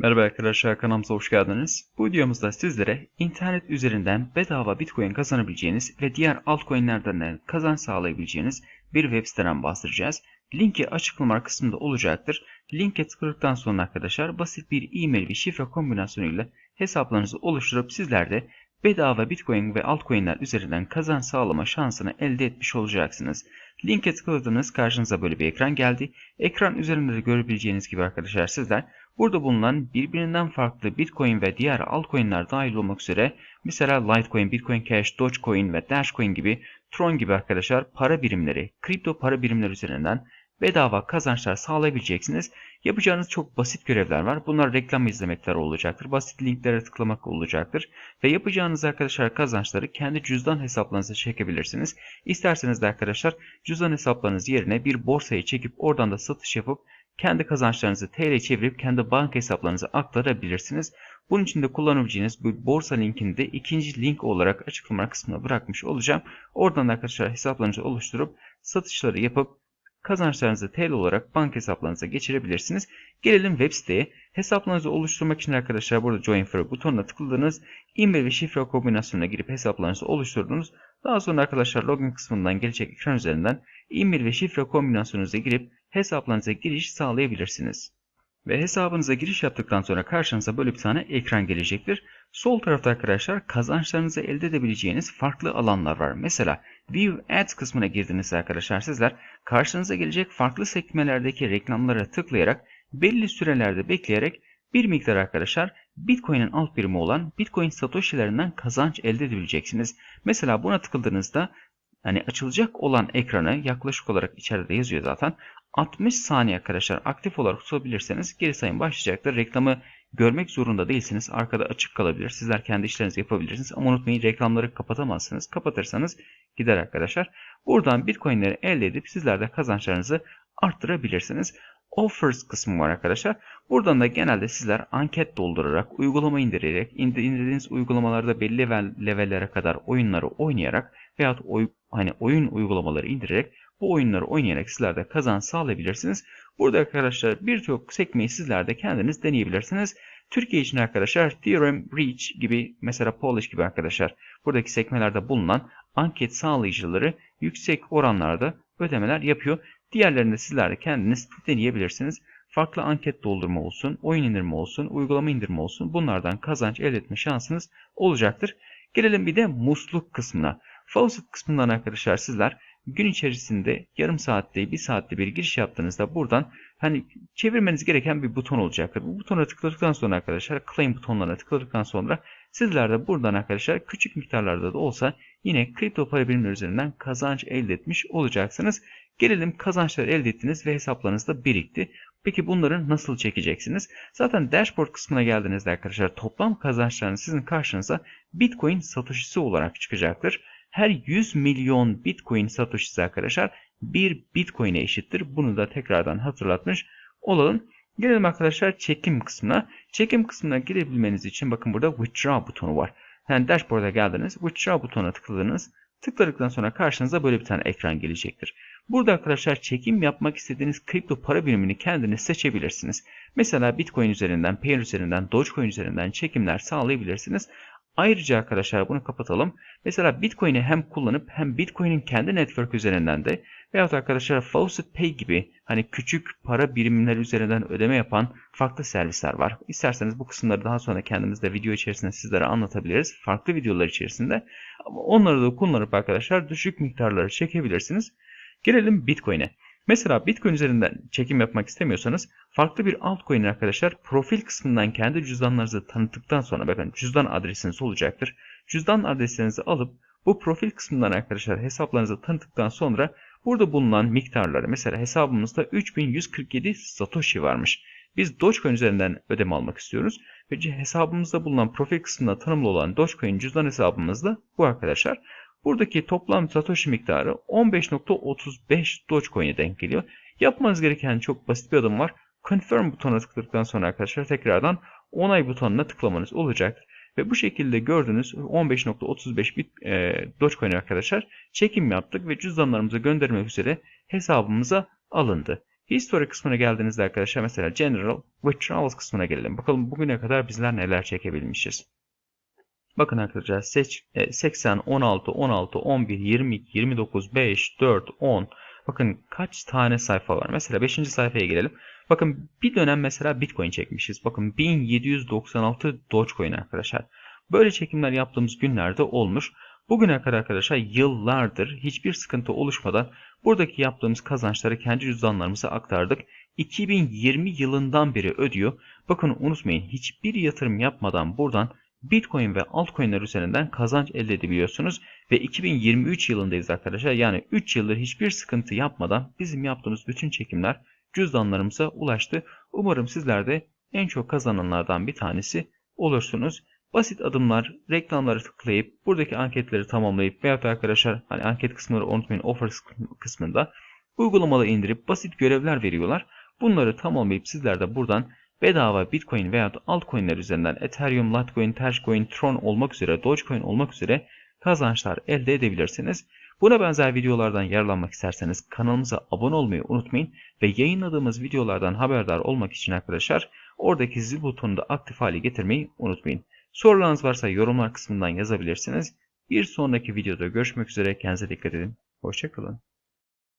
Merhaba arkadaşlar kanalımıza hoş geldiniz. Bu videomuzda sizlere internet üzerinden bedava bitcoin kazanabileceğiniz ve diğer altcoin'lerden de kazanç sağlayabileceğiniz bir web siteden bahsedeceğiz. Linki açıklama kısmında olacaktır. Linke tıkladıktan sonra arkadaşlar basit bir e-mail ve şifre kombinasyonuyla hesaplarınızı oluşturup sizler de bedava bitcoin ve altcoin'ler üzerinden kazanç sağlama şansını elde etmiş olacaksınız. Linke tıkladığınız karşınıza böyle bir ekran geldi. Ekran üzerinde de görebileceğiniz gibi arkadaşlar sizler Burada bulunan birbirinden farklı Bitcoin ve diğer altcoin'ler dahil olmak üzere mesela Litecoin, Bitcoin Cash, Dogecoin ve Dashcoin gibi Tron gibi arkadaşlar para birimleri, kripto para birimleri üzerinden bedava kazançlar sağlayabileceksiniz. Yapacağınız çok basit görevler var. Bunlar reklam izlemekler olacaktır. Basit linklere tıklamak olacaktır. Ve yapacağınız arkadaşlar kazançları kendi cüzdan hesaplarınıza çekebilirsiniz. İsterseniz de arkadaşlar cüzdan hesaplarınız yerine bir borsaya çekip oradan da satış yapıp kendi kazançlarınızı TL çevirip kendi banka hesaplarınıza aktarabilirsiniz. Bunun için de kullanabileceğiniz bu borsa linkini de ikinci link olarak açıklama kısmına bırakmış olacağım. Oradan da arkadaşlar hesaplarınızı oluşturup satışları yapıp kazançlarınızı TL olarak banka hesaplarınıza geçirebilirsiniz. Gelelim web siteye. Hesaplarınızı oluşturmak için arkadaşlar burada Join For butonuna tıkladınız. E-mail ve şifre kombinasyonuna girip hesaplarınızı oluşturdunuz. Daha sonra arkadaşlar login kısmından gelecek ekran üzerinden e-mail ve şifre kombinasyonunuza girip hesaplarınıza giriş sağlayabilirsiniz. Ve hesabınıza giriş yaptıktan sonra karşınıza böyle bir tane ekran gelecektir. Sol tarafta arkadaşlar kazançlarınızı elde edebileceğiniz farklı alanlar var. Mesela View Ads kısmına girdiğinizde arkadaşlar sizler karşınıza gelecek farklı sekmelerdeki reklamlara tıklayarak belli sürelerde bekleyerek bir miktar arkadaşlar Bitcoin'in alt birimi olan Bitcoin Satoshi'lerinden kazanç elde edebileceksiniz. Mesela buna tıkladığınızda hani açılacak olan ekranı yaklaşık olarak içeride yazıyor zaten. 60 saniye arkadaşlar aktif olarak tutabilirseniz geri sayım başlayacaktır. Reklamı görmek zorunda değilsiniz. Arkada açık kalabilir. Sizler kendi işlerinizi yapabilirsiniz. Ama unutmayın reklamları kapatamazsınız. Kapatırsanız gider arkadaşlar. Buradan bitcoinleri elde edip sizler de kazançlarınızı arttırabilirsiniz. Offers kısmı var arkadaşlar. Buradan da genelde sizler anket doldurarak, uygulama indirerek, indirdiğiniz uygulamalarda belli levellere kadar oyunları oynayarak veyahut oy, hani oyun uygulamaları indirerek bu oyunları oynayarak sizler de kazanç sağlayabilirsiniz. Burada arkadaşlar birçok sekmeyi sizler de kendiniz deneyebilirsiniz. Türkiye için arkadaşlar Theorem Reach gibi mesela Polish gibi arkadaşlar buradaki sekmelerde bulunan anket sağlayıcıları yüksek oranlarda ödemeler yapıyor. Diğerlerinde sizler de kendiniz deneyebilirsiniz. Farklı anket doldurma olsun, oyun indirme olsun, uygulama indirme olsun bunlardan kazanç elde etme şansınız olacaktır. Gelelim bir de musluk kısmına. Faucet kısmından arkadaşlar sizler gün içerisinde yarım saatte, bir saatte bir giriş yaptığınızda buradan hani çevirmeniz gereken bir buton olacaktır. Bu butona tıkladıktan sonra arkadaşlar claim butonlarına tıkladıktan sonra sizler de buradan arkadaşlar küçük miktarlarda da olsa yine kripto para birimleri üzerinden kazanç elde etmiş olacaksınız. Gelelim kazançları elde ettiniz ve hesaplarınızda birikti. Peki bunları nasıl çekeceksiniz? Zaten dashboard kısmına geldiğinizde arkadaşlar toplam kazançlarınız sizin karşınıza Bitcoin satışısı olarak çıkacaktır. Her 100 milyon Bitcoin satışısı arkadaşlar 1 Bitcoin'e eşittir. Bunu da tekrardan hatırlatmış olalım. Gelelim arkadaşlar çekim kısmına. Çekim kısmına girebilmeniz için bakın burada withdraw butonu var. Yani dashboard'a geldiniz. Withdraw butonuna tıkladınız. Tıkladıktan sonra karşınıza böyle bir tane ekran gelecektir. Burada arkadaşlar çekim yapmak istediğiniz kripto para birimini kendiniz seçebilirsiniz. Mesela Bitcoin üzerinden, Payer üzerinden, Dogecoin üzerinden çekimler sağlayabilirsiniz. Ayrıca arkadaşlar bunu kapatalım. Mesela Bitcoin'i hem kullanıp hem Bitcoin'in kendi network üzerinden de veyahut arkadaşlar Faucet Pay gibi hani küçük para birimleri üzerinden ödeme yapan farklı servisler var. İsterseniz bu kısımları daha sonra kendimiz de video içerisinde sizlere anlatabiliriz. Farklı videolar içerisinde. Ama onları da kullanıp arkadaşlar düşük miktarları çekebilirsiniz. Gelelim Bitcoin'e. Mesela Bitcoin üzerinden çekim yapmak istemiyorsanız farklı bir altcoin arkadaşlar profil kısmından kendi cüzdanlarınızı tanıttıktan sonra bakın cüzdan adresiniz olacaktır. Cüzdan adreslerinizi alıp bu profil kısmından arkadaşlar hesaplarınızı tanıttıktan sonra burada bulunan miktarları mesela hesabımızda 3147 Satoshi varmış. Biz Dogecoin üzerinden ödeme almak istiyoruz. Ve hesabımızda bulunan profil kısmında tanımlı olan Dogecoin cüzdan hesabımızda bu arkadaşlar. Buradaki toplam Satoshi miktarı 15.35 Dogecoin'e denk geliyor. Yapmanız gereken çok basit bir adım var. Confirm butonuna tıkladıktan sonra arkadaşlar tekrardan onay butonuna tıklamanız olacak. Ve bu şekilde gördüğünüz 15.35 bit e, Dogecoin arkadaşlar çekim yaptık ve cüzdanlarımıza göndermek üzere hesabımıza alındı. History kısmına geldiğinizde arkadaşlar mesela General Withdrawals kısmına gelelim. Bakalım bugüne kadar bizler neler çekebilmişiz. Bakın arkadaşlar seç, e, 80, 16, 16, 11, 22, 29, 5, 4, 10. Bakın kaç tane sayfa var. Mesela 5. sayfaya gelelim. Bakın bir dönem mesela Bitcoin çekmişiz. Bakın 1796 Dogecoin arkadaşlar. Böyle çekimler yaptığımız günlerde olmuş. Bugüne kadar arkadaşlar yıllardır hiçbir sıkıntı oluşmadan buradaki yaptığımız kazançları kendi cüzdanlarımıza aktardık. 2020 yılından beri ödüyor. Bakın unutmayın hiçbir yatırım yapmadan buradan Bitcoin ve altcoin'ler üzerinden kazanç elde edebiliyorsunuz. Ve 2023 yılındayız arkadaşlar. Yani 3 yıldır hiçbir sıkıntı yapmadan bizim yaptığımız bütün çekimler cüzdanlarımıza ulaştı. Umarım sizler de en çok kazananlardan bir tanesi olursunuz. Basit adımlar, reklamları tıklayıp buradaki anketleri tamamlayıp veyahut da arkadaşlar hani anket kısımları unutmayın offers kısmında uygulamalı indirip basit görevler veriyorlar. Bunları tamamlayıp sizler de buradan bedava Bitcoin veya altcoin'ler üzerinden Ethereum, Litecoin, Dogecoin, Tron olmak üzere, Dogecoin olmak üzere kazançlar elde edebilirsiniz. Buna benzer videolardan yararlanmak isterseniz kanalımıza abone olmayı unutmayın ve yayınladığımız videolardan haberdar olmak için arkadaşlar oradaki zil butonunu da aktif hale getirmeyi unutmayın. Sorularınız varsa yorumlar kısmından yazabilirsiniz. Bir sonraki videoda görüşmek üzere. Kendinize dikkat edin. Hoşçakalın.